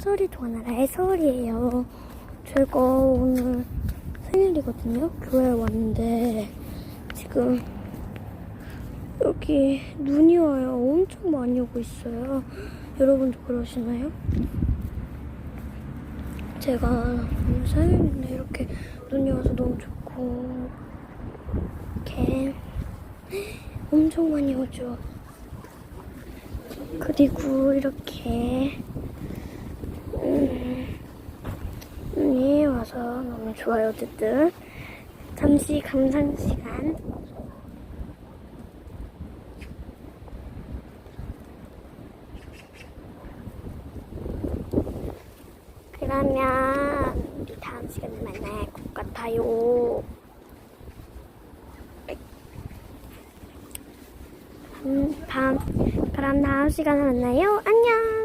숨소리 도나라의 서울이에요. 제가 오늘 생일이거든요. 교회에 왔는데 지금 여기 눈이 와요. 엄청 많이 오고 있어요. 여러분도 그러시나요? 제가 오늘 생일인데 이렇게 눈이 와서 너무 좋고 이렇게 엄청 많이 오죠. 그리고 이렇게 음, 와서 너무 좋아요. 어쨌든 잠시 감상 시간. 그러면 우리 다음 시간에 만날 것 같아요. 음, 다음, 그럼 다음 시간에 만나요. 안녕.